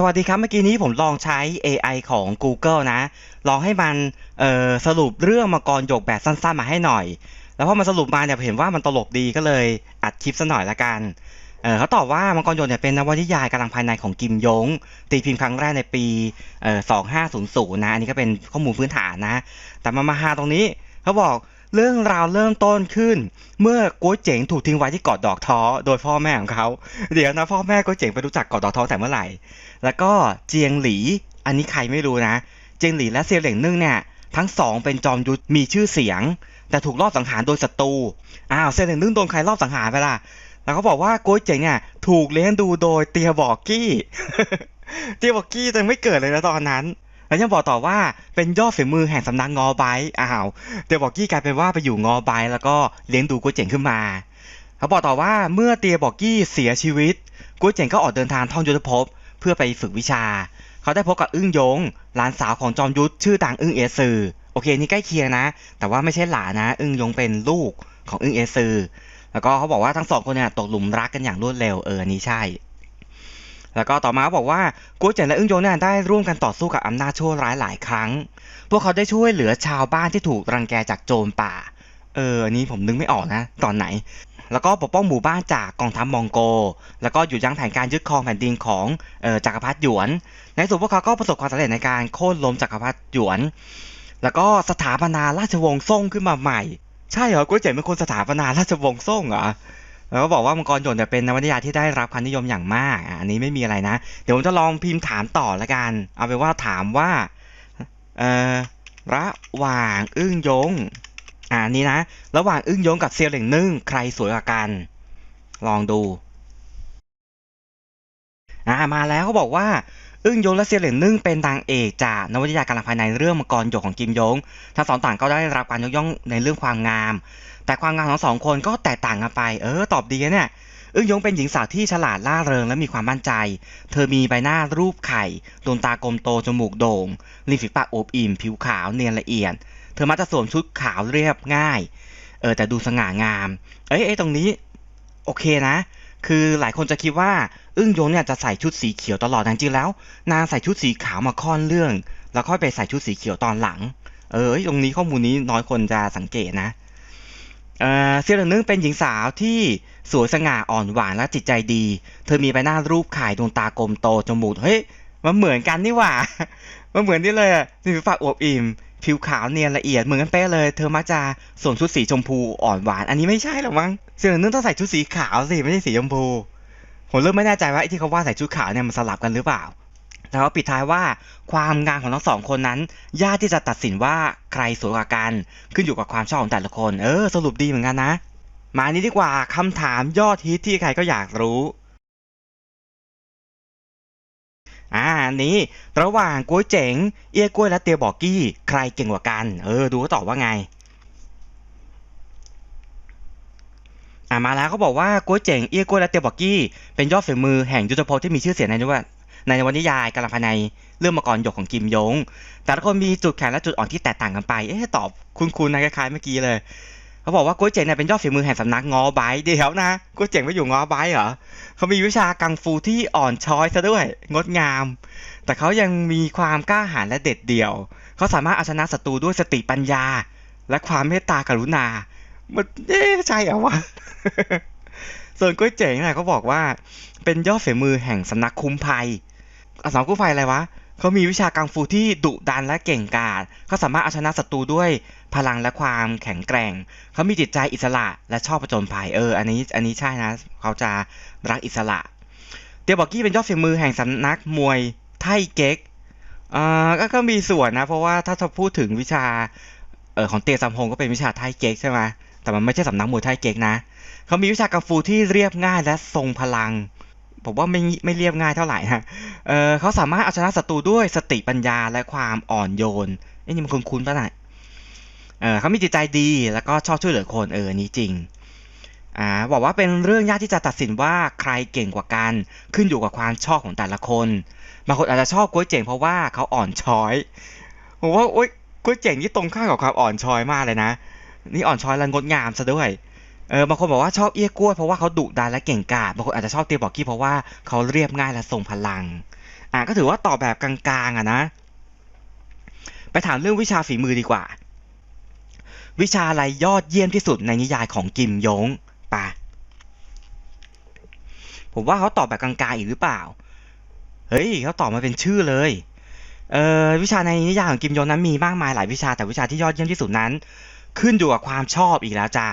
สวัสดีครับ เมื่อกี้นี้ผมลองใช้ AI ของ Google นะ ลองให้มันสรุปเรื่องมังกรหยกแบบสั้นๆมาให้หน่อย แล้วพอมันสรุปมาเนี่ยเห็นว่ามันตลกดีก็เลยอัดคลิปซะหน่อยละกันเเขาตอบว่ามังกรหยกเนี่ยเป็นนวนิยายกำลังภายในของกิมยง ตีพิมพ์ครั้งแรกในปี 2500 นะ อันนี้ก็เป็นข้อมูลพื้นฐานนะ แต่มามาฮาตรงนี้เขาบอก เรื่องราวเริ่มต้นขึ้น เมื่อกัวเจ๋งถูกทิ้งไว้ที่เกาะดอกท้อโดยพ่อแม่ของเขา เดี๋ยวนะพ่อแม่กัวเจ๋งไปรู้จักเกาะดอกท้อแต่เมื่อไหร่ แล้วก็เจียงหลี อันนี้ใครไม่รู้นะ เจียงหลีและเซียวเหล่งนึ่งเนี่ยทั้งสองเป็นจอมยุทธมีชื่อเสียง แต่ถูกลอบสังหารโดยศัตรู อ้าวเซียวเหล่งนึ่งโดนใครลอบสังหารไปล่ะ แล้วเขาบอกว่าโกยเจ๋งเนี่ยถูกเลี้ยงดูโดยเตียบอกกี้ เตียบอกกี้ยังไม่เกิดเลยนะตอนนั้น แล้วยังบอกต่อว่าเป็นยอดฝีมือแห่งสำนักงอไบอ้าวเตียบอกกี้กลายเป็นว่าไปอยู่งอไบแล้วก็เลี้ยงดูโกยเจ๋งขึ้นมาเขาบอกต่อว่าเมื่อเตียบอกกี้เสียชีวิตโกยเจ๋งก็ออกเดินทางท่องยุทธภพเพื่อไปฝึกวิชา เขาได้พบกับอึ้งยงหลานสาวของจอมยุทธชื่อต่างอึ้งเอซือโอเคนี่ใกล้เคียงนะ แต่ว่าไม่ใช่หลานนะ อึ้งยงเป็นลูกของอึ้งเอซือแล้วก็เขาบอกว่าทั้งสองคนเนี่ยตกหลุมรักกันอย่างรวดเร็วเอออันนี้ใช่ แล้วก็ต่อมาเขาบอกว่ากัวเจ๋งและอึ้งโยงเนี่ยได้ร่วมกันต่อสู้กับอำนาจชั่วร้ายหลายครั้ง พวกเขาได้ช่วยเหลือชาวบ้านที่ถูกรังแกจากโจรป่า เอออันนี้ผมนึกไม่ออกนะ ตอนไหน แล้วก็ปกป้องหมู่บ้านจากกองทัพมองโก แล้วก็หยุดยั้งแผนการยึดครองแผ่นดินของออจักรพรรดิหยวน ในที่สุดพวกเขาก็ประสบความสำเร็จในการโค่นล้มจักรพรรดิหยวน แล้วก็สถาปนาราชวงศ์ซ่งขึ้นมาใหม่ ใช่เหรอกุ้ยเจ๋งเป็นคนสถาปนาราชวงศ์ซ่งเหรอ แล้วก็บอกว่ามังกรหยวนเนี่ยเป็นนวนิยาที่ได้รับความนิยมอย่างมากอันนี้ไม่มีอะไรนะ เดี๋ยวผมจะลองพิมพ์ถามต่อละกัน เอาเป็นว่าถามว่าเอ่อระหว่างอึ้งยงอ่านี่นะ ระหว่างอึ้งยงกับเซียวเหล่งนึ่งใครสวยกว่ากัน ลองดูอ่ามาแล้วเขาบอกว่าอึ้งยงและเซียวเหล่งนึ่งเป็นนางเอกจากนวนิยาการภายในเรื่องมังกรหยกของกิมยง ทั้งสองต่างก็ได้รับการยกย่องในเรื่องความงาม แต่ความงามของสองคนก็แตกต่างกันไป เออ ตอบดีนะเนี่ยอึ้งยงเป็นหญิงสาวที่ฉลาดล่าเริงและมีความมั่นใจ เธอมีใบหน้ารูปไข่ ดวงตากลมโต จมูกโด่ง ริมฝีปากโอบอิ่ม ผิวขาวเนียนละเอียด เธอมักจะสวมชุดขาวเรียบง่าย เออแต่ดูสง่างาม เอ้ยเอ้ยตรงนี้ โอเคนะ คือหลายคนจะคิดว่า อึ้งยงเนี่ยจะใส่ชุดสีเขียวตลอดแต่จริงๆแล้ว นางใส่ชุดสีขาวมาค่อนเรื่อง แล้วค่อยไปใส่ชุดสีเขียวตอนหลัง เออตรงนี้ข้อมูลนี้น้อยคนจะสังเกตนะ เซียวหนึ่งเป็นหญิงสาวที่สวยสง่าอ่อนหวานและจิตใจดี เธอมีใบหน้ารูปข่ายดวงตากลมโตจมูกเฮ้ยมันเหมือนกันนี่หว่ามันเหมือนนี่เลยอะริมฝีปากอวบอิ่มผิวขาวเนียนละเอียดเหมือนกันเป๊ะเลย เธอมักจะสวมชุดสีชมพูอ่อนหวาน อันนี้ไม่ใช่หรอกมั้งเซียวหนึ่งต้องใส่ชุดสีขาวสิไม่ใช่สีชมพูผมเริ่มไม่แน่ใจว่าไอ้ที่เขาว่าใส่ชุดขาวเนี่ยมันสลับกันหรือเปล่า แล้วก็ปิดท้ายว่าความงามของทั้งสองคนนั้น ยากที่จะตัดสินว่าใครสวยกว่ากัน ขึ้นอยู่กับความชอบของแต่ละคน เออ สรุปดีเหมือนกันนะ มานี้ดีกว่าคำถามยอดฮิตที่ใครก็อยากรู้อ่าอันนี้ระหว่างกล้วยเจ๋ง เอี้ยกล้วยและเตียบอกกี้ ใครเก่งกว่ากัน เออ ดูเขาตอบว่าไง อ่ามาแล้วเขาบอกว่ากัวเจ๋ง เอี้ยกล้วยและเตียบอกกี้ เป็นยอดฝีมือแห่งยุทธภพที่มีชื่อเสียงในนว ในนวนิยายการละภายในเรื่องมังกรหยกของกิมยง แต่ละคนมีจุดแข็งและจุดอ่อนที่แตกต่างกันไป เอ๊ะตอบคุณๆนะคล้ายๆเมื่อกี้เลย เขาบอกว่ากัวเจ๋งเนี่ยเป็นยอดฝีมือแห่งสำนักงอไบเดี๋ยวนะกัวเจ๋งไปอยู่งอไบเหรอเขามีวิชากังฟูที่อ่อนช้อยซะด้วย งดงาม แต่เขายังมีความกล้าหาญและเด็ดเดี่ยว เขาสามารถเอาชนะศัตรูด้วยสติปัญญา และความเมตตากรุณา มันเอ๊ะใช่เหรอวะส่วนก๋วยเจ๋งเนี่ยเขาบอกว่าเป็นยอดฝีมือแห่งสำนักคุ้มภัย อะสำนักคุ้มภัยอะไรวะเขามีวิชากังฟูที่ดุดันและเก่งกาจเขาสามารถเอาชนะศัตรูด้วยพลังและความแข็งแกร่ง เขามีจิตใจอิสระและชอบผจญภัยเออ อันนี้อันนี้ใช่นะ เขาจะรักอิสระ เตียบอกกี้เป็นยอดฝีมือแห่งสำนักมวยไทเก๊กอ่าก็ก็มีส่วนนะ เพราะว่าถ้าจะพูดถึงวิชาเออของเตียซัมฮงก็เป็นวิชาไทเก๊กใช่ไหมแต่มันไม่ใช่สำนักมวยไทเก๊กนะ เขามีวิชากังฟูที่เรียบง่ายและทรงพลัง ผมว่าไม่ไม่เรียบง่ายเท่าไหร่นะเออเขาสามารถเอาชนะศัตรูด้วยสติปัญญาและความอ่อนโยนเอ้นี่มันคุ้นๆป่ะน่ะเออเขามีจิตใจดีแล้วก็ชอบช่วยเหลือคนเออนนี้จริงอ่าบอกว่าเป็นเรื่องยากที่จะตัดสินว่าใครเก่งกว่ากันขึ้นอยู่กับความชอบของแต่ละคนบางคนอาจจะชอบกุ้ยเจ๋งเพราะว่าเขาอ่อนช้อยผมว่าโอ๊ยกุ้ยเจ๋งนี่ตรงข้ามกับความอ่อนช้อยมากเลยนะ นี่อ่อนช้อยและงดงามซะด้วย เออบางคนบอกว่าชอบเอี้ยกล้วยเพราะว่าเขาดุดันและเก่งกาจบางคนอาจจะชอบเตียบอกกี้เพราะว่าเขาเรียบง่ายและทรงพลัง อะก็ถือว่าตอบแบบกลางๆอะนะ ไปถามเรื่องวิชาฝีมือดีกว่า วิชาอะไรยอดเยี่ยมที่สุดในนิยายของกิมยงปะผมว่าเขาตอบแบบกลางๆอีกหรือเปล่า เฮ้ยเขาตอบมาเป็นชื่อเลยเอ่อวิชาในนิยายของกิมยงนั้นมีมากมายหลายวิชาแต่วิชาที่ยอดเยี่ยมที่สุดนั้น ขึ้นอยู่กับความชอบอีกแล้วจ้า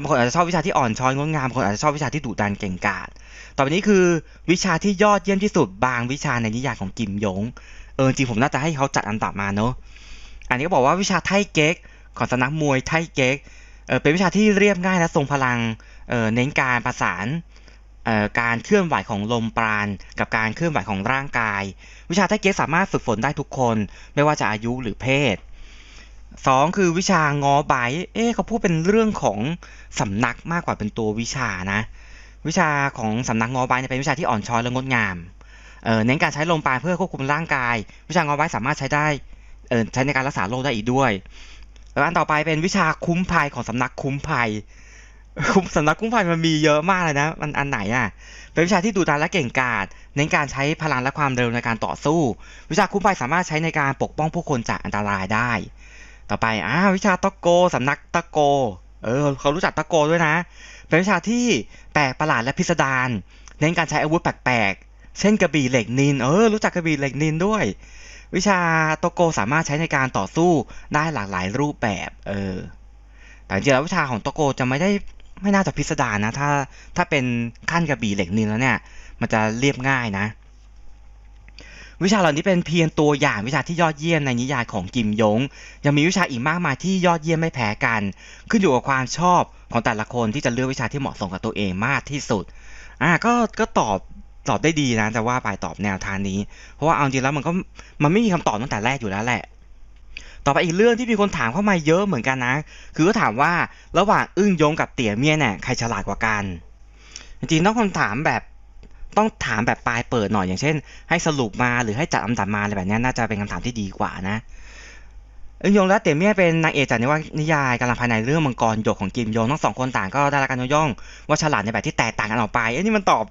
บางคนอาจจะชอบวิชาที่อ่อนช้อยงดงามบางคนอาจจะชอบวิชาที่ดุดันเก่งกาจต่อไปนี้คือวิชาที่ยอดเยี่ยมที่สุดบางวิชาในนิยายของกิมยงเออจริงผมน่าจะให้เขาจัดอันดับมาเนอะอันนี้ก็บอกว่าวิชาไทเก๊กของสนักมวยไทเก๊กเออเป็นวิชาที่เรียบง่ายและทรงพลังเออเน้นการประสานเอ่อการเคลื่อนไหวของลมปราณกับการเคลื่อนไหวของร่างกาย วิชาไทเก๊กสามารถฝึกฝนได้ทุกคน ไม่ว่าจะอายุหรือเพศ สองคือวิชางอไบเอ๊ะเขาพูดเป็นเรื่องของสำนักมากกว่าเป็นตัววิชานะ วิชาของสำนักงอไบเนี่ยเป็นวิชาที่อ่อนช้อยและงดงามเน้นการใช้ลมปราณเพื่อควบคุมร่างกาย วิชางอไว้สามารถใช้ได้เใช้ในการรักษาโรคได้อีกด้วยแล้วอันต่อไปเป็นวิชาคุ้มภัยของสำนักคุ้มภัยคุ้มสำนักคุ้มภัยมันมีเยอะมากเลยนะ มันอันไหนอะ เป็นวิชาที่ดูดันและเก่งกาจเน้นการใช้พลังและความเร็วในการต่อสู้ วิชาคุ้มภัยสามารถใช้ในการปกป้องผู้คนจากอันตรายได้ ต่อไปอ่าวิชาตะโกสำนักตะโก เออเขารู้จักตะโกด้วยนะ เป็นวิชาที่แปลกประหลาดและพิสดารเน้นการใช้อาวุธแปลกๆ เช่นกระบี่เหล็กนิน เออ รู้จักกระบี่เหล็กนินด้วย วิชาโตโกสามารถใช้ในการต่อสู้ได้หลากหลายรูปแบบ เออ แต่จริงๆแล้ววิชาของโตโกจะไม่ได้ไม่น่าจะพิสดารนะ ถ้าถ้าเป็นขั้นกระบี่เหล็กนินแล้วเนี่ย มันจะเรียบง่ายนะ วิชาเหล่านี้เป็นเพียงตัวอย่างวิชาที่ยอดเยี่ยมในนิยายของกิมยง ยังมีวิชาอีกมากมายที่ยอดเยี่ยมไม่แพ้กัน ขึ้นอยู่กับความชอบของแต่ละคนที่จะเลือกวิชาที่เหมาะสมกับตัวเองมากที่สุดอ่าก็ก็ตอบตอบได้ดีนะจะว่าไปตอบแนวทางนี้ เพราะว่าเอาจริงแล้วมันก็มันไม่มีคำตอบตั้งแต่แรกอยู่แล้วแหละ ต่อไปอีกเรื่องที่มีคนถามเข้ามาเยอะเหมือนกันนะ คือก็ถามว่าระหว่างอึ้งยงกับเตี่ยเมียเนี่ยใครฉลาดกว่ากัน จริงๆต้องคำถามแบบ ต้องถามแบบปลายเปิดหน่อยอย่างเช่น ให้สรุปมาหรือให้จัดลำดับมาอะไรแบบนี้น่าจะเป็นคำถามที่ดีกว่านะอึ้งยงและเตี่ยเมี่ยเป็นนางเอกจากนิวนิยายกำลังภายในเรื่องมังกรหยกของกิมยงทั้งสองคนต่างก็ได้รับการยกย่องว่าฉลาดในแบบที่แตกต่างกันออกไปเอ้นี่มันตอบ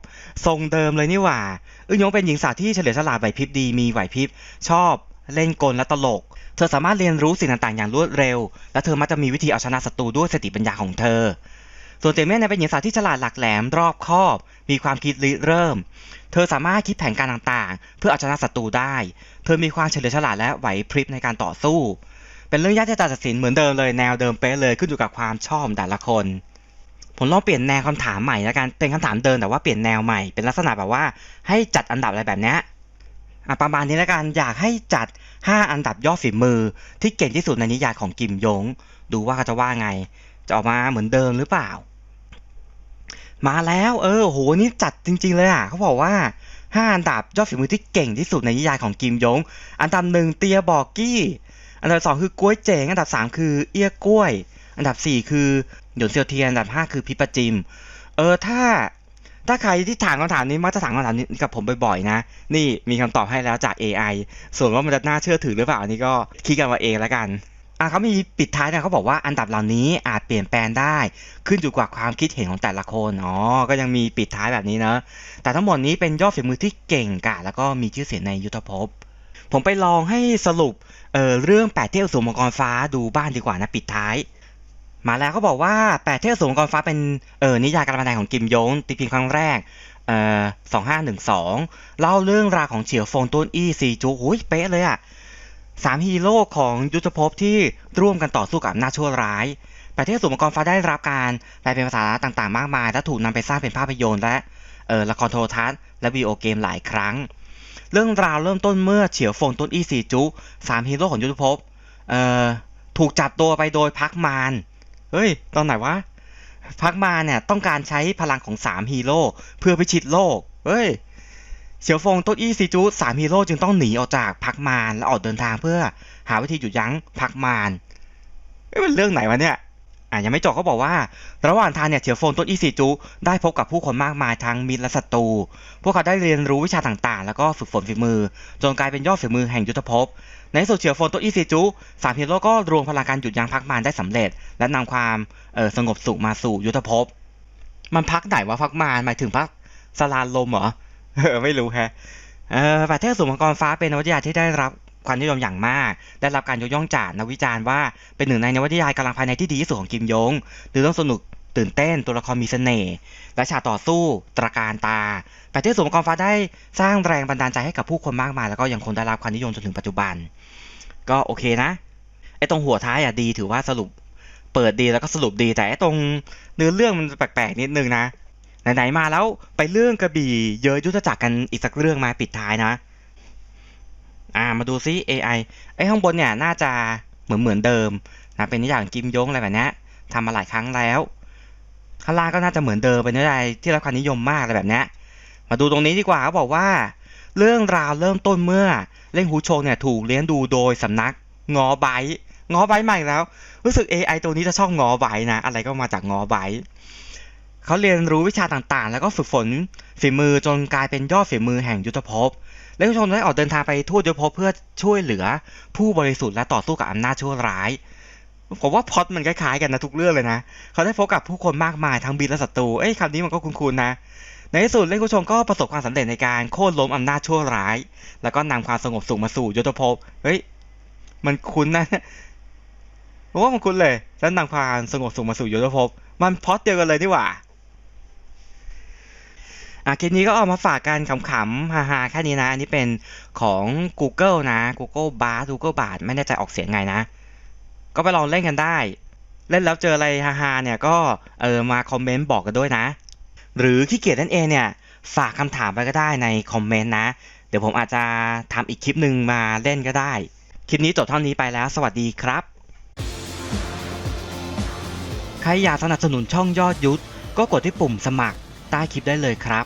ทรงเดิมเลยนี่หว่าอึ้งยงเป็นหญิงสาวที่เฉลียวฉลาดไหวพริบดีมีไหวพริบชอบเล่นกลและตลก เธอสามารถเรียนรู้สิ่งต่างๆ อย่างรวดเร็ว และเธอมักจะมีวิธีเอาชนะศัตรูด้วยสติปัญญาของเธอ ส่วนเตี่ยเมี่ยเนี่ยเป็นหญิงสาวที่ฉลาดหลักแหลมรอบคอบ มีความคิดริเริ่ม เธอสามารถคิดแผนการต่างๆ เพื่อเอาชนะศัตรูได้ เธอมีความเฉลียวฉลาดและไหวพริบในการต่อสู้ เป็นเรื่องยากที่จะตัดสินเหมือนเดิมเลยแนวเดิมเป๊ะเลยขึ้นอยู่กับความชอบแต่ละคนผมลองเปลี่ยนแนวคำถามใหม่แล้วกันเป็นคำถามเดิมแต่ว่าเปลี่ยนแนวใหม่เป็นลักษณะแบบว่าให้จัดอันดับอะไรแบบนี้ประมาณนี้แล้วกันอยากให้จัด 5 อันดับยอดฝีมือ ที่เก่งที่สุดในนิยายของกิมยง ดูว่าเขาจะว่าไง จะออกมาเหมือนเดิมหรือเปล่า มาแล้วเออโหนี่จัดจริง ๆ เลยอะเขาบอกว่า5อันดับยอดฝีมือที่เก่งที่สุดในนิยายของกิมยง อันดับหนึ่งเตียบอกกี้ อันดับสองคือกล้วยเจ๋ง อันดับสามคือเอี้ยกล้วย อันดับสี่คือหยวนเซียวเทียน อันดับห้าคือพิปจิม เออถ้า ถ้าใครที่ถามคำถามนี้มักจะถามคำถามนี้กับผมบ่อยๆนะ นี่มีคำตอบให้แล้วจาก AI ส่วนว่ามันจะน่าเชื่อถือหรือเปล่าอันนี้ก็คิดกันมาเองแล้วกัน อะเขามีปิดท้ายนะเขาบอกว่าอันดับเหล่านี้อาจเปลี่ยนแปลงได้ ขึ้นอยู่กับความคิดเห็นของแต่ละคนอ๋อก็ยังมีปิดท้ายแบบนี้นะแต่ทั้งหมดนี้เป็นยอดฝีมือที่เก่งกาจแล้วก็มีชื่อเสียงในยุทธภพ ผมไปลองให้สรุปเออเรื่องแปดเทพสู่มังกรฟ้าดูบ้านดีกว่านะปิดท้าย มาแล้วเขาบอกว่าแปดเทพสู่มังกรฟ้าเป็นเออนิยายการบันทึกของกิมยงตีพิมพ์ครั้งแรกเอ่อสองห้าหนึ่งสองเล่าเรื่องราวของเฉียวฟงต้นอี้ซีจูหุยเป๊ะเลยอะ สามฮีโร่ของยุทธภพที่ร่วมกันต่อสู้กับอำนาชั่วร้ายแปดเทพสู่มังกรฟ้าได้รับการแปลเป็นภาษาต่างๆ มากมาย และถูกนำไปสร้างเป็นภาพยนตร์และเออละครโทรทัศน์ และวีดีโอเกมหลายครั้ง เรื่องราวเริ่มต้นเมื่อเฉียวฟงต้นอี้ซีจุสามฮีโร่ของยุทธภพเออถูกจับตัวไปโดยพักมารเฮ้ย ตอนไหนวะพักมารเนี่ยต้องการใช้พลังของสามฮีโร่เพื่อพิชิตโลก เฮ้ย เฉียวฟงต้นอี้ซีจุสามฮีโร่จึงต้องหนีออกจากพักมารและออกเดินทางเพื่อหาวิธีหยุดยั้งพักมารเอ้ยมันเรื่องไหนวะเนี่ยอะยังไม่จบเขาบอกว่า ระหว่างทางเนี่ยเฉียวฟงต้นอี้ซีจุได้พบกับผู้คนมากมายทั้งมิตรและศัตรู พวกเขาได้เรียนรู้วิชาต่างๆ แล้วก็ฝึกฝนฝีมือ จนกลายเป็นยอดฝีมือแห่งยุทธภพ ในสุดเฉียวฟนโตอีซีจุสามฮีโร่ก็รวมพลังการหยุดยั้งพักมารได้สำเร็จ และนำความสงบสุขมาสู่ยุทธภพ มันพักไหนวะพักมารหมายถึงพักสลานลมเหรอ ไม่รู้แฮะเออประเทศสูมังกรฟ้าเป็นนวนิยาที่ได้รับความนิยมอย่างมาก ได้รับการยกย่องจากนักวิจารณ์ว่าเป็นหนึ่งในนวนิยายกำลังภายในที่ดีที่สุดของกิมยงหรือเรื่องสนุกตื่นเต้นตัวละครมีเสน่ห์และฉากต่อสู้ ตระการตาประเทศสูมังกรฟ้าได้สร้างแรงบันดาลใจให้กับผู้คนมากมาย แล้วก็ยังคงได้รับความนิยมจนถึงปัจจุบัน ก็โอเคนะไอ้ตรงหัวท้ายอะดีถือว่าสรุปเปิดดีแล้วก็สรุปดีแต่ไอ้ตรงเนื้อเรื่องมันแปลกๆนิดนึงนะ ไหนๆมาแล้วไปเรื่องกระบี่เยอะยุทธจักรกันอีกสักเรื่องมาปิดท้ายนะ อ่ามาดูซิ AI ไอ้ข้างบนเนี่ยน่าจะเหมือนเหมือนเดิมนะเป็นนิยางกิมยงอะไรแบบนี้ทำมาหลายครั้งแล้วข้างล่างก็น่าจะเหมือนเดิมเป็นนิยายที่รับความนิยมมากอะไรแบบนี้มาดูตรงนี้ดีกว่าเขาบอกว่า เรื่องราวเริ่มต้นเมื่อเล่งหูโชงเนี่ยถูกเลี้ยงดูโดยสำนักงอไบงอไบใหม่แล้ว รู้สึก AI ตัวนี้จะชอบงอไบนะ อะไรก็มาจากงอไบ เขาเรียนรู้วิชาต่างๆ แล้วก็ฝึกฝนฝีมือจนกลายเป็นยอดฝีมือแห่งยุทธภพ และผู้ชมได้ออกเดินทางไปทั่วยุทธภพเพื่อช่วยเหลือผู้บริสุทธิ์และต่อสู้กับอำนาจชั่วร้าย ผมว่าพอตมันคล้ายๆกันนะทุกเรื่องเลยนะ เขาได้พบกับผู้คนมากมายทั้งบินและศัตรู เอ้ยคำนี้มันก็คุ้นๆนะ ในที่สุดเล่นผู้ชมก็ประสบความสำเร็จในการโค่นล้มอำนาจชั่วร้าย แล้วก็นำความสงบสุขมาสู่ยุทธภพ เฮ้ย มันคุ้นนะผมว่ามันคุ้นเลย แล้วนำความสงบสุขมาสู่ยุทธภพ มันพอตเดียวกันเลยนี่หว่า อะคลิปนี้ก็เอามาฝากกันขำๆฮ่าๆแค่นี้นะ อันนี้เป็นของ Google นะ Google Bar Google b a r ไม่แน่ใจออกเสียงไงนะ ก็ไปลองเล่นกันได้ เล่นแล้วเจออะไรฮ่าๆเนี่ยก็เออมาคอมเมนต์บอกกันด้วยนะ หรือขี้เกียจนั่นเองเนี่ยฝากคำถามไปก็ได้ในคอมเมนต์นะ เดี๋ยวผมอาจจะทำอีกคลิปหนึ่งมาเล่นก็ได้ คลิปนี้จบเท่านี้ไปแล้ว สวัสดีครับ ใครอยากสนับสนุนช่องยอดยุทธก็กดที่ปุ่มสมัคร ใต้คลิปได้เลยครับ